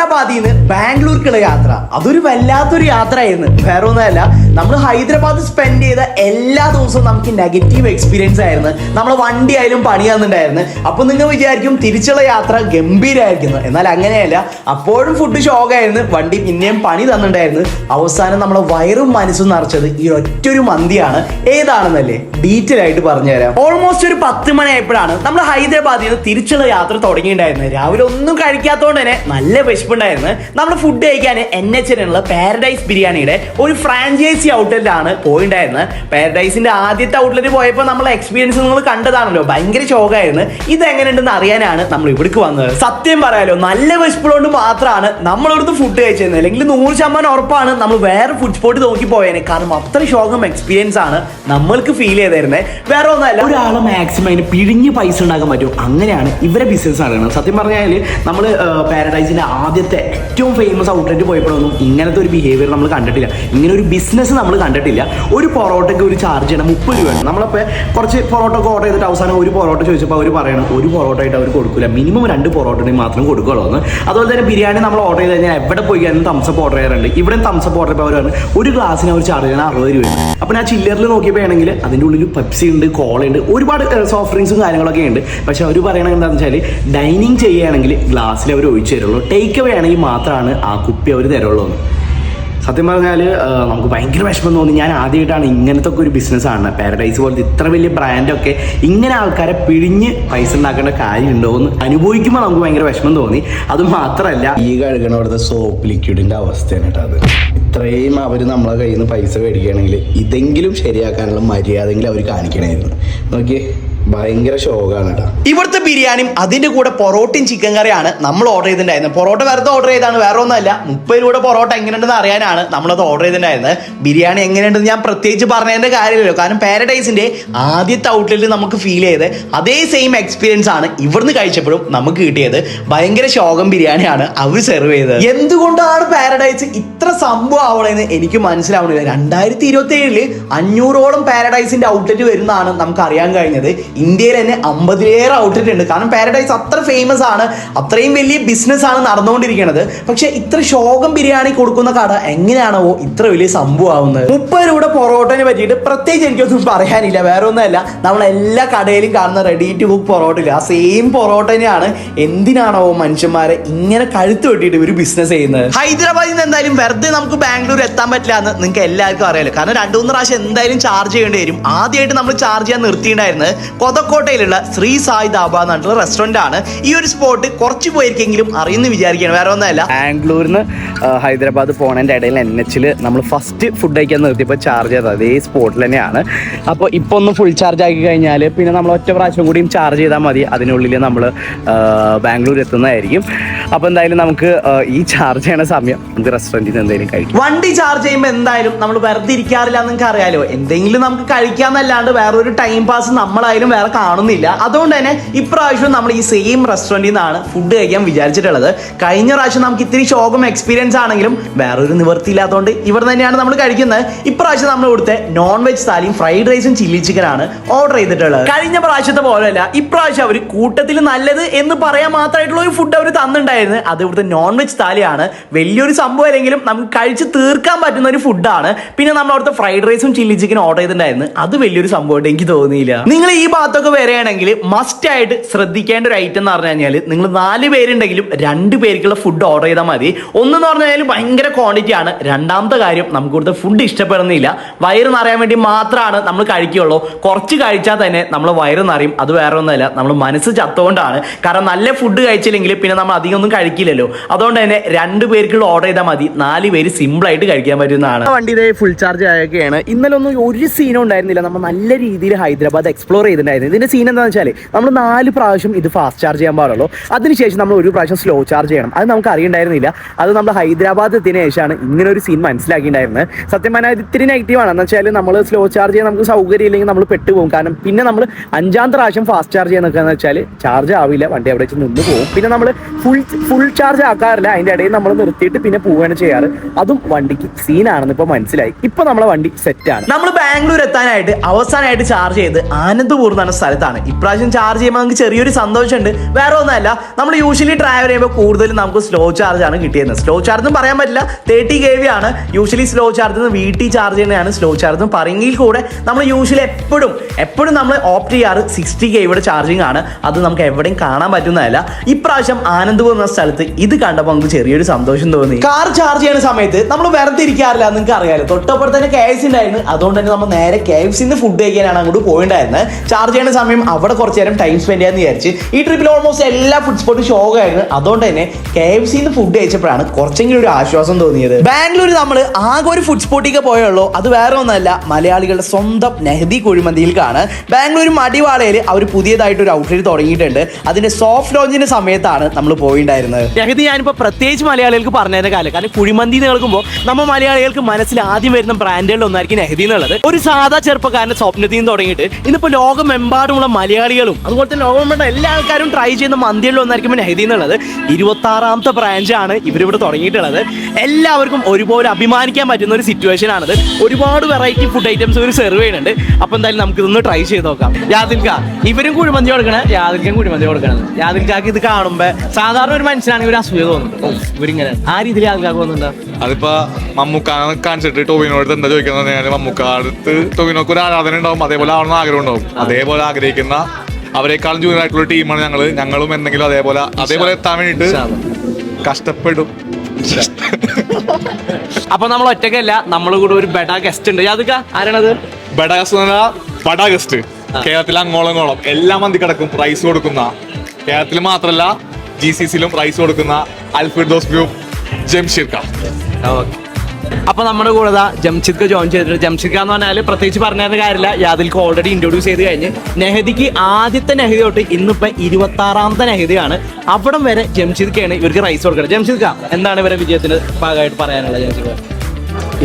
ഹൈദരാബാദിൽ നിന്ന് ബാംഗ്ലൂർക്കുള്ള യാത്ര. അതൊരു വല്ലാത്തൊരു യാത്രയായിരുന്നു. വേറെ ഒന്നുമല്ല നമ്മൾ ഹൈദരാബാദ് സ്പെൻഡ് ചെയ്ത എല്ലാ ദിവസവും നമുക്ക് നെഗറ്റീവ് എക്സ്പീരിയൻസ് ആയിരുന്നു. നമ്മളെ വണ്ടി ആയാലും പണിയാന്നുണ്ടായിരുന്നു തന്നിട്ടുണ്ടായിരുന്നു. അപ്പൊ നിങ്ങൾ വിചാരിക്കും തിരിച്ചുള്ള യാത്ര ഗംഭീരമായിരിക്കുന്നു എന്നാൽ അങ്ങനെയല്ല അപ്പോഴും ഫുഡ് ഷോക്കായിരുന്നു വണ്ടി പിന്നെയും പണി തന്നിട്ടുണ്ടായിരുന്നു. അവസാനം നമ്മളെ വയറും മനസ്സും നിറച്ചത് ഈ ഒറ്റൊരു മന്തിയാണ്. ഏതാണെന്നല്ലേ? ഡീറ്റെയിൽ ആയിട്ട് പറഞ്ഞുതരാം. ഓൾമോസ്റ്റ് ഒരു പത്ത് മണിയായപ്പോഴാണ് നമ്മൾ ഹൈദരാബാദിൽ നിന്ന് തിരിച്ചുള്ള യാത്ര തുടങ്ങിയിട്ടുണ്ടായിരുന്നത്. രാവിലെ ഒന്നും കഴിക്കാത്തതുകൊണ്ട് തന്നെ നല്ല വിശപ്പുണ്ടായിരുന്നു. നമ്മൾ ഫുഡ് കഴിക്കാൻ എൻ എച്ചിനുള്ള പാരഡൈസ് ബിരിയാണിയുടെ ഒരു ഫ്രാഞ്ചൈസി ഔട്ട്ലെറ്റാണ് പോയിണ്ടായിരുന്നത്. പാരഡൈസിന്റെ ആദ്യത്തെ ഔട്ട്ലെറ്റ് പോയപ്പോൾ നമ്മൾ എക്സ്പീരിയൻസ് നിങ്ങൾ കണ്ടതാണല്ലോ. ഭയങ്കര ഷോക്കായിരുന്നു ഇത് എങ്ങനെയുണ്ടെന്ന് അറിയാനാണ് നമ്മൾ ഇവിടേക്ക് വന്നത്. സത്യം പറയാലോ നല്ല വിശപ്പുള്ളതുകൊണ്ട് മാത്രമാണ് നമ്മളിവിടുന്ന് ഫുഡ് കഴിച്ചിരുന്നത് അല്ലെങ്കിൽ നൂറ് ശതമാനം ഉറപ്പാണ് നമ്മൾ വേറെ ഫുഡ് സ്പോട്ട് നോക്കി പോയേനെ. കാരണം അത്ര ഷോകം എക്സ്പീരിയൻസ് ആണ് നമ്മൾക്ക് ഫീൽ ചെയ്തിരുന്നത് വേറെ ഒന്നല്ല ഒരാളെ മാക്സിമം അതിന് പിഴിഞ്ഞ് പൈസ ഉണ്ടാക്കാൻ പറ്റും. അങ്ങനെയാണ് ഇവരെ ബിസിനസ് നടക്കുന്നത്. സത്യം പറഞ്ഞാൽ നമ്മൾ പാരഡൈസിന്റെ ആദ്യത്തെ ഏറ്റവും ഫേമസ് ഔട്ട്ലെറ്റ് പോയപ്പോഴൊന്നും ഇങ്ങനത്തെ ഒരു ബിഹേവിയർ നമ്മൾ കണ്ടിട്ടില്ല. ഇങ്ങനെ ഒരു ബിസിനസ് നമ്മൾ കണ്ടിട്ടില്ല. ഒരു പൊറോട്ടയ്ക്ക് ഒരു ചാർജ് ചെയ്യണം മുപ്പത് രൂപയാണ് നമ്മളിപ്പോൾ കുറച്ച് പൊറോട്ട ഓർഡർ ചെയ്തിട്ട് അവസാനം ഒരു പൊറോട്ട ചോദിച്ചപ്പോൾ അവർ പറയണം ഒരു പൊറോട്ട ആയിട്ട് അവർ കൊടുക്കില്ല മിനിമം രണ്ട് പൊറോട്ടയും മാത്രം കൊടുക്കുകയുള്ളൂ എന്ന്. അതുപോലെ തന്നെ ബിരിയാണി നമ്മൾ ഓർഡർ ചെയ്ത് കഴിഞ്ഞാൽ എവിടെ പോയി കഴിഞ്ഞാലും തംസപ്പ് ഓർഡർ ചെയ്യാറുണ്ട്. ഇവിടെ തംസപ്പ് ഓർഡർ ചെയ്തപ്പോൾ അവരാണ് ഒരു ഗ്ലാസ്സിന് അവർ ചാർജ് ചെയ്യണം അറുപത് രൂപ അപ്പോൾ ഞാൻ ചില്ലറിൽ നോക്കിയപ്പോൾ ആണെങ്കിൽ അതിന്റെ ഉള്ളിൽ പെപ്സി ഉണ്ട് കോള ഉണ്ട് ഒരുപാട് സോഫ്റ്റ് ഡ്രിങ്ക്സും കാര്യങ്ങളൊക്കെ ഉണ്ട്. പക്ഷേ അവർ പറയണത് എന്താണെന്ന് വെച്ചാൽ ഡൈനിങ് ചെയ്യുകയാണെങ്കിൽ ഗ്ലാസ്സിൽ അവർ ഒഴിച്ചു തരുള്ളൂ. ടേക്ക് അവേ ആണെങ്കിൽ മാത്രമാണ് ആ കുപ്പി അവർ തരുള്ളൂ സത്യം പറഞ്ഞാൽ നമുക്ക് ഭയങ്കര വിഷമം തോന്നി. ഞാൻ ആദ്യമായിട്ടാണ് ഇങ്ങനത്തെ ഒക്കെ ഒരു ബിസിനസ് ആണ് പാരഡൈസ് പോലത്തെ ഇത്ര വലിയ ബ്രാൻഡൊക്കെ ഇങ്ങനെ ആൾക്കാരെ പിഴിഞ്ഞ് പൈസ ഉണ്ടാക്കേണ്ട കാര്യമുണ്ടോ എന്ന് അനുഭവിക്കുമ്പോൾ നമുക്ക് ഭയങ്കര വിഷമം തോന്നി. അത് മാത്രമല്ല ഈ കഴുകണ അവിടുത്തെ സോപ്പ് ലിക്വിഡിന്റെ അവസ്ഥയാണ് കേട്ടോ അത്. ഇത്രയും അവർ നമ്മളെ കയ്യിൽ നിന്ന് പൈസ മേടിക്കുകയാണെങ്കിൽ ഇതെങ്കിലും ശരിയാക്കാനുള്ള മര്യാദയെങ്കിലും അവർ കാണിക്കണമായിരുന്നു. നോക്കിയേ. ഭയങ്കര കേട്ടോ ഇവിടുത്തെ ബിരിയാണിയും അതിന്റെ കൂടെ പൊറോട്ടയും ചിക്കൻ കറിയാണ് നമ്മൾ ഓർഡർ ചെയ്തിട്ടുണ്ടായിരുന്നത്. പൊറോട്ട വെറുതെ ഓർഡർ ചെയ്താണ് വേറെ ഒന്നുമല്ല മുപ്പത് രൂപയുടെ പൊറോട്ട എങ്ങനെയുണ്ടെന്ന് അറിയാനാണ് നമ്മളത് ഓർഡർ ചെയ്തിട്ടുണ്ടായിരുന്നത്. ബിരിയാണി എങ്ങനെയുണ്ടെന്ന് ഞാൻ പ്രത്യേകിച്ച് പറഞ്ഞതിന്റെ കാര്യമില്ലല്ലോ. കാരണം പാരഡൈസിന്റെ ആദ്യത്തെ ഔട്ട്ലെറ്റിൽ നമുക്ക് ഫീൽ ചെയ്ത് അതേ സെയിം എക്സ്പീരിയൻസ് ആണ് ഇവിടുന്ന് കഴിച്ചപ്പോഴും നമുക്ക് കിട്ടിയത്. ഭയങ്കര ശോകം ബിരിയാണിയാണ് അവർ സെർവ് ചെയ്തത്. എന്തുകൊണ്ടാണ് പാരഡൈസ് ഇത്ര സംഭവം ആവണമെന്ന് എനിക്ക് മനസ്സിലാവണില്ല. രണ്ടായിരത്തി ഇരുപത്തി ഏഴിൽ അഞ്ഞൂറോളം പാരഡൈസിന്റെ ഔട്ട്ലെറ്റ് വരുന്നതാണ് നമുക്ക് അറിയാൻ കഴിഞ്ഞത്. ഇന്ത്യയിൽ തന്നെ അമ്പതിലേറെ ഔട്ട്ലെറ്റ് ഉണ്ട്. കാരണം പാരഡൈസ് അത്ര ഫേമസ് ആണ്. അത്രയും വലിയ ബിസിനസ് ആണ് നടന്നുകൊണ്ടിരിക്കുന്നത്. പക്ഷെ ഇത്ര ശോകം ബിരിയാണി കൊടുക്കുന്ന കട എങ്ങനെയാണോ ഇത്ര വലിയ സംഭവം ആവുന്നത് മുപ്പത് രൂപയുടെ പൊറോട്ടനെ പറ്റിയിട്ട് പ്രത്യേകിച്ച് എനിക്കൊന്നും പറയാനില്ല. വേറെ ഒന്നുമല്ല നമ്മൾ എല്ലാ കടയിലും കാണുന്ന റെഡി ടു കുക്ക് പൊറോട്ട ഇല്ല ആ സെയിം പൊറോട്ട തന്നെയാണ്. എന്തിനാണോ മനുഷ്യന്മാരെ ഇങ്ങനെ കഴുത്ത് വെട്ടിയിട്ട് ഒരു ബിസിനസ് ചെയ്യുന്നത്? ഹൈദരാബാദിൽ നിന്ന് എന്തായാലും വെറുതെ നമുക്ക് ബാംഗ്ലൂർ എത്താൻ പറ്റില്ല എന്ന് നിങ്ങൾക്ക് എല്ലാവർക്കും അറിയാലോ. കാരണം രണ്ടു മൂന്ന് പ്രാവശ്യം എന്തായാലും ചാർജ് ചെയ്യേണ്ടി വരും. ആദ്യമായിട്ട് നമ്മൾ ചാർജ് ചെയ്യാൻ നിർത്തിയിട്ടുണ്ടായിരുന്നത് കൊതക്കോട്ടയിലുള്ള ശ്രീ സായി ദാബ എന്നുള്ള റെസ്റ്റോറന്റ് ആണ്. ഈ ഒരു സ്പോട്ട് കുറച്ച് പോയിരിക്കെങ്കിലും അറിയുന്ന വിചാരിക്കുകയാണ്. വേറെ ഒന്നല്ല ബാംഗ്ലൂരിന്ന് ഹൈദരാബാദ് പോണതിന്റെ ഇടയിൽ എൻ എച്ചിൽ നമ്മൾ ഫസ്റ്റ് ഫുഡ് കഴിക്കാൻ നിർത്തിയപ്പോൾ ചാർജ് ചെയ്തത് അതേ സ്പോട്ടിൽ തന്നെയാണ്. അപ്പോൾ ഇപ്പോൾ ഒന്ന് ഫുൾ ചാർജ് ആക്കി കഴിഞ്ഞാൽ പിന്നെ നമ്മൾ ഒറ്റ പ്രാവശ്യം കൂടിയും ചാർജ് ചെയ്താൽ മതി. അതിനുള്ളിൽ നമ്മൾ ബാംഗ്ലൂർ എത്തുന്നതായിരിക്കും. അപ്പോൾ എന്തായാലും നമുക്ക് ഈ ചാർജ് ചെയ്യണ സമയം നമുക്ക് റെസ്റ്റോറന്റിൽ നിന്ന് എന്തെങ്കിലും കഴിക്കും. വണ്ടി ചാർജ് ചെയ്യുമ്പോൾ എന്തായാലും നമ്മൾ വെറുതെ ഇരിക്കാറില്ല നിങ്ങൾക്ക് അറിയാലോ. എന്തെങ്കിലും നമുക്ക് കഴിക്കാന്നല്ലാണ്ട് വേറൊരു ടൈം പാസ് നമ്മളായാലും വേറെ കാണുന്നില്ല. അതുകൊണ്ട് തന്നെ ഇപ്രാവശ്യം നമ്മൾ ഈ സെയിം റെസ്റ്റോറന്റിൽ നിന്നാണ് ഫുഡ് കഴിക്കാൻ വിചാരിച്ചിട്ടുള്ളത്. കഴിഞ്ഞ പ്രാവശ്യം നമുക്ക് ഇത്തിരി ശോകം എക്സ്പീരിയൻസ് ആണെങ്കിലും വേറൊരു നിവൃത്തിയില്ലാത്തതുകൊണ്ട് ഇവിടെ തന്നെയാണ് നമ്മൾ കഴിക്കുന്നത്. ഇപ്രാവശ്യം നമ്മൾ ഇവിടുത്തെ നോൺ വെജ് താലിയും ഫ്രൈഡ് റൈസും ചില്ലി ചിക്കനാണ് ഓർഡർ ചെയ്തിട്ടുള്ളത്. കഴിഞ്ഞ പ്രാവശ്യത്തെ പോലെയല്ല ഇപ്രാവശ്യം അവർ കൂട്ടത്തിൽ നല്ലത് എന്ന് പറയാൻ മാത്രമായിട്ടുള്ള ഒരു ഫുഡ് അവർ തന്നിട്ടുണ്ടായിരുന്നു. അത് ഇവിടുത്തെ നോൺ വെജ് താലിയാണ് വലിയൊരു സംഭവം അല്ലെങ്കിലും നമുക്ക് കഴിച്ച് തീർക്കാൻ പറ്റുന്ന ഒരു ഫുഡാണ് പിന്നെ നമ്മൾ അവിടുത്തെ ഫ്രൈഡ് റൈസും ചില്ലി ചിക്കനും ഓർഡർ ചെയ്തിട്ടുണ്ടായിരുന്നു. അത് വലിയൊരു സംഭവമായിട്ട് എനിക്ക് തോന്നിയില്ല. നിങ്ങൾ ഈ ഭാഗത്തൊക്കെ വരികയാണെങ്കിൽ മസ്റ്റ് ആയിട്ട് ശ്രദ്ധിക്കേണ്ട ഒരു ഐറ്റം എന്ന് പറഞ്ഞു കഴിഞ്ഞാൽ നിങ്ങൾ നാല് പേരുണ്ടെങ്കിലും രണ്ട് പേർക്കുള്ള ഫുഡ് ഓർഡർ ചെയ്താൽ മതി. ഒന്നെന്ന് പറഞ്ഞു കഴിഞ്ഞാൽ ഭയങ്കര ക്വാണ്ടിറ്റി ആണ്. രണ്ടാമത്തെ കാര്യം നമുക്ക് ഇവിടുത്തെ ഫുഡ് ഇഷ്ടപ്പെടുന്നില്ല. വയറ് നിറയാൻ വേണ്ടി മാത്രമാണ് നമ്മൾ കഴിക്കുകയുള്ളൂ. കുറച്ച് കഴിച്ചാൽ തന്നെ നമ്മൾ വയറ് നിറയും. അത് വേറെ ഒന്നുമല്ല. നമ്മൾ മനസ്സ് ചത്തുകൊണ്ടാണ് കാരണം നല്ല ഫുഡ് കഴിച്ചില്ലെങ്കിൽ പിന്നെ നമ്മൾ അധികം ഒന്നും കഴിക്കില്ലല്ലോ. അതുകൊണ്ട് തന്നെ രണ്ട് പേർക്കുള്ള ഓർഡർ ചെയ്താൽ മതി. നാല് പേര് സിമ്പിളായിട്ട് കഴിക്കാൻ പറ്റുന്നതാണ്. വണ്ടി ഫുൾ ചാർജ് ആയൊക്കെയാണ്. ഇന്നലെ ഒന്നും ഒരു സീനും ഉണ്ടായിരുന്നില്ല. നമ്മൾ നല്ല രീതിയിൽ ഹൈദരാബാദ് എക്സ്പ്ലോർ ചെയ്തിട്ടുണ്ടായിരുന്നു ഇതിന്റെ സീൻ എന്താണെന്ന് വെച്ചാൽ നമ്മൾ നാല് പ്രാവശ്യം ഇത് ഫാസ്റ്റ് ചാർജ് ചെയ്യാൻ പാടുള്ളൂ. അതിനുശേഷം നമ്മൾ ഒരു പ്രാവശ്യം സ്ലോ ചാർജ് ചെയ്യണം. അത് നമുക്ക് അറിയണ്ടായിരുന്നില്ല. അത് നമ്മൾ ഹൈദരാബാദ് എത്തിയതിനു ശേഷമാണ് ഇങ്ങനെ ഒരു സീൻ മനസ്സിലാക്കിയിട്ടുണ്ടായിരുന്നത് സത്യം പറഞ്ഞാൽ ഇത് ഇത്തിരി നെഗറ്റീവാണ് എന്ന് വെച്ചാൽ നമ്മൾ സ്ലോ ചാർജ് ചെയ്യാൻ നമുക്ക് സൗകര്യം ഇല്ലെങ്കിൽ നമ്മൾ പെട്ടുപോകും. കാരണം പിന്നെ നമ്മൾ അഞ്ചാം പ്രാവശ്യം ഫാസ്റ്റ് ചാർജ് ചെയ്യാൻ നിൽക്കുക വെച്ചാൽ ചാർജ് ആവില്ല. വണ്ടി അവിടെ വെച്ച് നിന്ന് പോകും. പിന്നെ നമ്മൾ ഫുൾ ഫുൾ ചാർജ് ആക്കാറില്ല. അതിന്റെ ഇടയിൽ നമ്മൾ നിർത്തിയിട്ട് പിന്നെ പോവുകയാണ് ചെയ്യാറ്. അതും വണ്ടിക്ക് സീനാണെന്ന് ഇപ്പൊ മനസ്സിലായി. ഇപ്പൊ നമ്മളെ വണ്ടി സെറ്റ് ആണ്. നമ്മൾ ബാംഗ്ലൂർ എത്താനായിട്ട് അവസാനമായിട്ട് ചാർജ് ചെയ്ത് ആനന്ദപൂർ പറഞ്ഞ സ്ഥലത്താണ്. ഇപ്രാവശ്യം ചാർജ് ചെയ്യുമ്പോൾ നമുക്ക് ചെറിയൊരു സന്തോഷമുണ്ട്. വേറെ ഒന്നുമല്ല നമ്മൾ യൂഷ്വലി ട്രാവൽ ചെയ്യുമ്പോൾ കൂടുതലും നമുക്ക് സ്ലോ ചാർജ് ആണ് കിട്ടിയത് സ്ലോ ചാർജ് എന്ന് പറയാൻ പറ്റില്ല. തേർട്ടി കെ വി ആണ് യൂഷ്വലി സ്ലോ ചാർജ് എന്ന് വീട്ടിൽ ചാർജ് ചെയ്യുന്നതാണ് സ്ലോ ചാർജ് എന്ന് പറയുമെങ്കിൽ കൂടെ നമ്മൾ യൂഷ്വലി എപ്പോഴും എപ്പോഴും നമ്മൾ ഓപ്റ്റ് ചെയ്യാറ് സിക്സ്റ്റി കെ വിയുടെ ചാർജിങ് ആണ്. അത് നമുക്ക് എവിടെയും കാണാൻ പറ്റുന്നതല്ല. ഇപ്രാവശ്യം ആനന്ദ്പൂർ എന്ന സ്ഥലത്ത് ഇത് കണ്ടപ്പോൾ നമുക്ക് ചെറിയൊരു സന്തോഷം തോന്നി. കാർ ചാർജ് ചെയ്യുന്ന സമയത്ത് നമ്മൾ വെറുതെ ഇരിക്കാറില്ല നിങ്ങൾക്ക് അറിയാമല്ലോ തൊട്ടപ്പുറത്ത് തന്നെ കെ എഫ് സി ഉണ്ടായിരുന്നു. അതുകൊണ്ട് തന്നെ നമ്മൾ നേരെ കെ എഫ് സിന്ന് ഫുഡ് കഴിക്കാനാണ് അങ്ങോട്ട് പോയിണ്ടായിരുന്നത്. ചാർജ് ചെയ്യുന്ന സമയം അവിടെ കുറച്ച് നേരം ടൈം സ്പെൻഡ് ചെയ്യാന്ന് വിചാരിച്ച് ഈ ട്രിപ്പിൽ ഓൾമോസ്റ്റ് എല്ലാ ഫുഡ് സ്പോട്ടും ഷോകായിരുന്നു അതുകൊണ്ട് തന്നെ കെ എഫ് സിന്ന് ഫുഡ് കഴിച്ചപ്പോഴാണ് കുറച്ചെങ്കിലും ഒരു ആശ്വാസം തോന്നിയത്. ബാംഗ്ലൂർ നമ്മൾ ആകെ ഒരു ഫുഡ് സ്പോട്ടിലേക്ക് പോയുള്ളൂ. അത് വേറെ ഒന്നല്ല മലയാളികളുടെ സ്വന്തം നെഹദി കുഴിമന്തിയിൽക്കാണ്. ബാംഗ്ലൂർ മടിവാളയിൽ അവർ പുതിയതായിട്ട് ഒരു ഔട്ട്ലെറ്റ് തുടങ്ങിയിട്ടുണ്ട്. അതിന്റെ സോഫ്റ്റ് ലോഞ്ചിന്റെ സമയത്താണ് നമ്മൾ പോയിണ്ടായിരുന്നത്. നെഹദി ഞാനിപ്പോ പ്രത്യേകിച്ച് മലയാളികൾക്ക് പറഞ്ഞതിന്റെ കാലം. കാരണം കുഴിമന്തി എന്ന് കേൾക്കുമ്പോൾ നമ്മൾ മലയാളികൾക്ക് മനസ്സിൽ ആദ്യം വരുന്ന ബ്രാൻഡുകളിൽ ഒന്നായിരിക്കും നെഹദി എന്നുള്ളത്. ഒരു സാധാ ചെറുപ്പക്കാരന്റെ സ്വപ്നത്തിൽ നിന്ന് തുടങ്ങിയിട്ട് ഇന്നിപ്പോ ലോകമെമ്പാടുമുള്ള മലയാളികളും അതുപോലെ തന്നെ ലോകമെമ്പാടും എല്ലാ ആൾക്കാരും ട്രൈ ചെയ്യുന്ന മന്തികളിൽ ഒന്നായിരിക്കും നെഹദി എന്നുള്ളത് ഇരുപത്തി ആറാമത്തെ ബ്രാഞ്ചാണ് ഇവരിവിടെ തുടങ്ങിയിട്ടുള്ളത്. എല്ലാവർക്കും ഒരുപോലെ അഭിമാനിക്കാൻ പറ്റുന്ന ഒരു സിറ്റുവേഷൻ ആണിത്. ഒരുപാട് വെറൈറ്റി ഫുഡ് ഐറ്റംസ് ഇവർ സെർവ് ചെയ്യുന്നുണ്ട്. അപ്പൊ എന്തായാലും നമുക്ക് ഇതൊന്ന് ട്രൈ ചെയ്ത് നോക്കാം. യാദിൽക്ക ഇവരും കുഴിമന്തി കൊടുക്കണേ? യാദിൽക്കും കുഴിമന്തി കൊടുക്കണത്. യാദിൽക്കാക്ക് ഇത് കാണുമ്പോ സാധാരണ ഒരു മനുഷ്യനാണെങ്കിൽ ഒരു അസൂയ തോന്നും. ഓ, ഇവരിങ്ങനെ. ആ രീതിയിൽ യാദിൽക്കാക്ക് തോന്നുന്നുണ്ടോ? അതിപ്പോ മമ്മൂക്കാനെ കാണിച്ചിട്ട് ടോവിനോട് എന്താ ചോദിക്കുന്നത് മമ്മൂക്കാടുത്ത് ടോവിനോക്ക് ഒരു ആരാധന ഉണ്ടാവും. അതേപോലെ ആവണമെന്ന് ആഗ്രഹം ഉണ്ടാവും. അതേപോലെ ആഗ്രഹിക്കുന്ന അവരെക്കാളും ജൂനിയർ ആയിട്ടുള്ള ടീമാണ് ഞങ്ങൾ. ഞങ്ങളും എന്തെങ്കിലും അതേപോലെ അതേപോലെ എത്താൻ വേണ്ടിട്ട് കഷ്ടപ്പെടും. അപ്പൊ നമ്മൾ ഒറ്റക്കല്ല നമ്മൾ കൂടെ ഒരു ബെഡ ഗസ്റ്റ് ഉണ്ട്. ആരാണത്? ബഡാ ഗസ്റ്റ് കേരളത്തിൽ അങ്ങോളം ഇങ്ങോളം എല്ലാ മന്തി കിടക്കും പ്രൈസ് കൊടുക്കുന്ന. കേരളത്തിൽ മാത്രമല്ല ജി സി സിയിലും റൈസ് കൊടുക്കുന്ന അൽഫിർദോസ് ദോസ് ഗ്രൂപ്പ് ജംഷീർ ഖാൻ അപ്പൊ നമ്മുടെ കൂടെ ജംഷിദ് ജോയിൻ ചെയ്തിട്ടുണ്ട് ജംഷിദ് എന്ന് പറഞ്ഞാൽ പ്രത്യേകിച്ച് പറഞ്ഞതിന് കാര്യമില്ല. യാതിൽക്ക് ഓൾറെഡി ഇൻട്രൊഡ്യൂസ് ചെയ്ത് കഴിഞ്ഞ്. നെഹദിക്ക് ആദ്യത്തെ നെഹദി തൊട്ട് ഇന്നിപ്പോ ഇരുപത്തി ആറാമത്തെ നെഹദിയാണ്. അവിടം വരെ ജംഷിദ്ക്കാണ് ഇവർക്ക് റൈസ് കൊടുക്കുന്നത് ജംഷിദ് ഖാൻ എന്താണ് ഇവരെ വിജയത്തിന്റെ ഭാഗമായിട്ട് പറയാനുള്ളത് ജംഷിദ്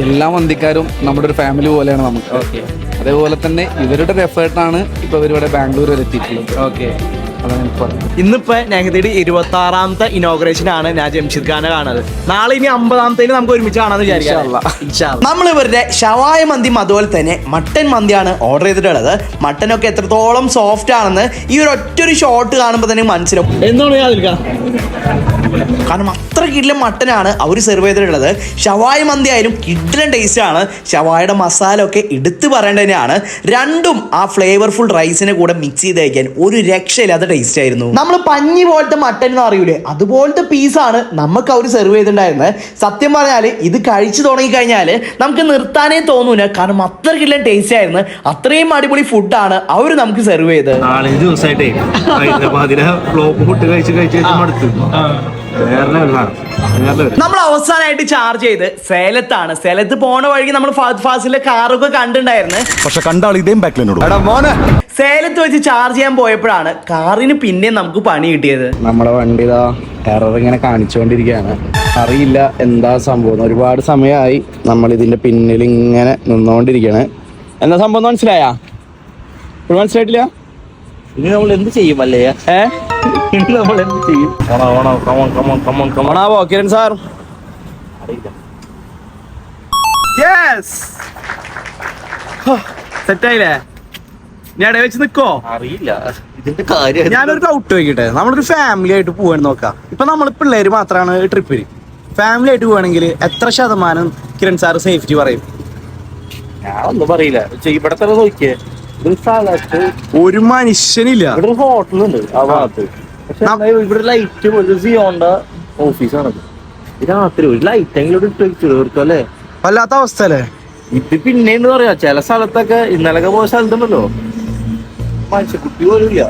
എല്ലാ വന്തിക്കാരും നമ്മുടെ ഒരു ഫാമിലി പോലെയാണ് നമുക്ക്. അതേപോലെ തന്നെ ഇവരുടെ ഒരു എഫേർട്ടാണ് ഇപ്പൊ ഇവരിവിടെ ബാംഗ്ലൂർ വരെ എത്തിയിട്ടുള്ളത്. ഓക്കെ ഇന്നിപ്പോ നെഹദിയുടെ ഇരുപത്തി ആറാമത്തെ ഇനോഗ്രേഷൻ ആണ് ഞാൻ ജംഷിദ് ഖാനെ കാണുന്നത്. നാളെ ഇനി അമ്പതാമത്തേന് നമുക്ക് ഒരുമിച്ച് കാണാന്ന് വിചാരിക്കാം. നമ്മൾ ഇവരുടെ ഷവായ മന്തിയും അതുപോലെ തന്നെ മട്ടൻ മന്തിയാണ് ഓർഡർ ചെയ്തിട്ടുള്ളത്. മട്ടനൊക്കെ എത്രത്തോളം സോഫ്റ്റ് ആണെന്ന് ഈ ഒരു ഒറ്റൊരു ഷോട്ട് കാണുമ്പോൾ തന്നെ മനസ്സിലാവും. എന്താണ് കാരണം അത്ര കിഡിലും മട്ടനാണ് അവർ സെർവ് ചെയ്തിട്ടുള്ളത്. ഷവായ മന്തി ആയാലും കിഡിലും ടേസ്റ്റ് ആണ്. ഷവായുടെ മസാല ഒക്കെ എടുത്തു പറയേണ്ടത് തന്നെയാണ്. രണ്ടും ആ ഫ്ലേവർഫുൾ റൈസിനെ കൂടെ മിക്സ് ചെയ്ത് കഴിക്കാൻ ഒരു രക്ഷയില്ലാത്ത ടേസ്റ്റ് ആയിരുന്നു. നമ്മൾ പഞ്ഞി പോലത്തെ മട്ടൻ എന്ന് അറിയൂലേ അതുപോലത്തെ പീസാണ് നമുക്ക് അവർ സെർവ് ചെയ്തിട്ടുണ്ടായിരുന്നത്. സത്യം പറഞ്ഞാൽ ഇത് കഴിച്ചു തുടങ്ങി കഴിഞ്ഞാൽ നമുക്ക് നിർത്താനേ തോന്നൂല കാരണം അത്ര കിഡിലും ടേസ്റ്റ് ആയിരുന്നു. അത്രയും അടിപൊളി ഫുഡാണ് അവർ നമുക്ക് സെർവ് ചെയ്തത്. നാലഞ്ച് ദിവസമായിട്ടേ ഹൈദരാബാദിലെ ഫ്ലോപ്പ് ഫുഡ് കഴിച്ച് കഴിച്ച് കഴിച്ച് മടുത്തു. നമ്മൾ അവസാനമായിട്ട് ചാർജ് ചെയ്ത് സേലത്താണ്. സേലത്ത് പോണ വഴിക്ക് നമ്മൾ ഫാസിലെ കാറൊക്കെ കണ്ടിട്ടുണ്ടായിരുന്നു. പക്ഷെ കണ്ടാൾ ഇതേം ബാക്കിലിനോട് സേലത്ത് വെച്ച് ചാർജ് ചെയ്യാൻ പോയപ്പോഴാണ് കാറിന് പിന്നെ നമുക്ക് പണി കിട്ടിയത്. നമ്മുടെ വണ്ടി ഇതാ എറർ ഇങ്ങനെ കാണിച്ചുകൊണ്ടിരിക്കുകയാണ്. അറിയില്ല എന്താ സംഭവം. ഒരുപാട് സമയമായി നമ്മൾ ഇതിന്റെ പിന്നിൽ ഇങ്ങനെ നിന്നുകൊണ്ടിരിക്കുകയാണ്. എന്താ സംഭവം എന്ന് മനസ്സിലായാ? മനസ്സിലായിട്ടില്ല? ഇനി നമ്മൾ എന്ത് ചെയ്യും അല്ലേ ഏ? ഇനി നമ്മൾ എന്ത് ചെയ്യും ഓണോ ഓണോ come on come on come on come on ഓണാവോ Kiran sir? സെറ്റായില്ലേ ഞാൻ ഇടയിൽ വെച്ച് നിക്കോ? അറിയില്ല. ഇതിന്റെ കാര്യം ഞാനൊരു ഡൗട്ട് വയ്ക്കട്ടെ നമ്മളൊരു ഫാമിലി ആയിട്ട് പോവാൻ നോക്കാം. ഇപ്പൊ നമ്മൾ പിള്ളേര് മാത്രമാണ് ട്രിപ്പിൽ ഫാമിലി ആയിട്ട് പോവാണെങ്കിൽ എത്ര ശതമാനം കിരൺ സാർ സേഫ്റ്റി പറയും? ഞാൻ ഒന്നും പറയില്ല. ഇവിടെ തന്നെ നോക്കിയേ. ഒരു മനുഷ്യനില്ല. ഇവിടെ ഹോട്ടലുണ്ട് ആ ഭാഗത്ത്. ഇവിടെ ലൈറ്റ് ഒരു സിയോണ്ട ഓഫീസാണ് രാത്രി ഒരു ലൈറ്റ് എങ്കിലും ഇട്ട് വെച്ചു തീർക്കും അല്ലേ? വല്ലാത്ത അവസ്ഥ അല്ലേ ഇത് പിന്നെ പറയാ ചില സ്ഥലത്തൊക്കെ ഇന്നലൊക്കെ പോയ സ്ഥലത്തുണ്ടല്ലോ. മനുഷ്യക്കുട്ടി പോലും ഇല്ല.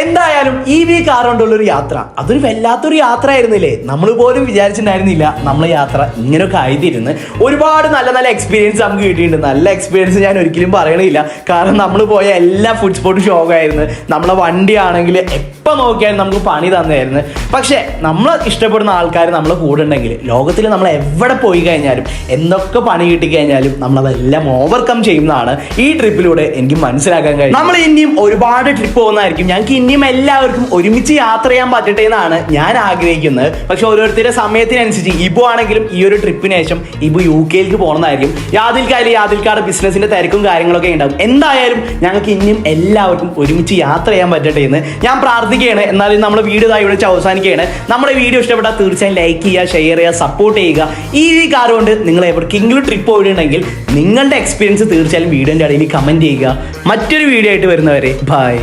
എന്തായാലും ഇ വി കാർ കൊണ്ടുള്ള ഒരു യാത്ര. അതൊരു വല്ലാത്തൊരു യാത്ര ആയിരുന്നില്ലേ നമ്മൾ പോലും വിചാരിച്ചിട്ടുണ്ടായിരുന്നില്ല നമ്മളെ യാത്ര ഇങ്ങനെയൊക്കെ ആയിത്തീരുന്ന്. ഒരുപാട് നല്ല നല്ല എക്സ്പീരിയൻസ് നമുക്ക് കിട്ടിയിട്ടുണ്ട്. നല്ല എക്സ്പീരിയൻസ് ഞാൻ ഒരിക്കലും പറയണില്ല. കാരണം നമ്മൾ പോയ എല്ലാ ഫുഡ് സ്പോട്ട് ഷോക്കായിരുന്നു. നമ്മളെ വണ്ടിയാണെങ്കിൽ എപ്പോൾ നോക്കിയാലും നമുക്ക് പണി തന്നായിരുന്നു. പക്ഷേ നമ്മൾ ഇഷ്ടപ്പെടുന്ന ആൾക്കാർ നമ്മളെ കൂടെ ഉണ്ടെങ്കിൽ ലോകത്തിൽ നമ്മൾ എവിടെ പോയി കഴിഞ്ഞാലും എന്തൊക്കെ പണി കിട്ടിക്കഴിഞ്ഞാലും നമ്മളതെല്ലാം ഓവർകം ചെയ്യുന്നതാണ് ഈ ട്രിപ്പിലൂടെ എനിക്ക് മനസ്സിലാക്കാൻ കഴിയും നമ്മൾ ഇനിയും ഒരുപാട് ട്രിപ്പ് പോകുന്നതായിരിക്കും. ഞങ്ങൾക്ക് ഇനിയും എല്ലാവർക്കും ഒരുമിച്ച് യാത്ര ചെയ്യാൻ പറ്റട്ടെ എന്നാണ് ഞാൻ ആഗ്രഹിക്കുന്നത്. പക്ഷെ ഓരോരുത്തരുടെ സമയത്തിനനുസരിച്ച് ഇബു ആണെങ്കിലും ഈ ഒരു ട്രിപ്പിന് ശേഷം ഇബു യു കെയിലേക്ക് പോകണമെന്നായിരിക്കും യാതിൽക്കായാലും യാതിൽക്കാരുടെ ബിസിനസിന്റെ തിരക്കും കാര്യങ്ങളൊക്കെ ഉണ്ടാവും എന്തായാലും ഞങ്ങൾക്ക് ഇനിയും എല്ലാവർക്കും ഒരുമിച്ച് യാത്ര ചെയ്യാൻ പറ്റട്ടെ എന്ന് ഞാൻ പ്രാർത്ഥിക്കുകയാണ്. എന്നാലും നമ്മുടെ വീഡിയോ ഇവിടെ വെച്ച് അവസാനിക്കുകയാണ്. നമ്മുടെ വീഡിയോ ഇഷ്ടപ്പെട്ടാൽ തീർച്ചയായും ലൈക്ക് ചെയ്യുക ഷെയർ ചെയ്യുക സപ്പോർട്ട് ചെയ്യുക. ഈ കാരണം കൊണ്ട് നിങ്ങൾ എവിടേക്കെങ്കിലും ട്രിപ്പ് പോയിട്ടുണ്ടെങ്കിൽ നിങ്ങളുടെ എക്സ്പീരിയൻസ് തീർച്ചയായും വീഡിയോന്റെ ഇടയിൽ കമന്റ് ചെയ്യുക. മറ്റൊരു വീഡിയോ ആയിട്ട് വരുന്നവരെ ബൈ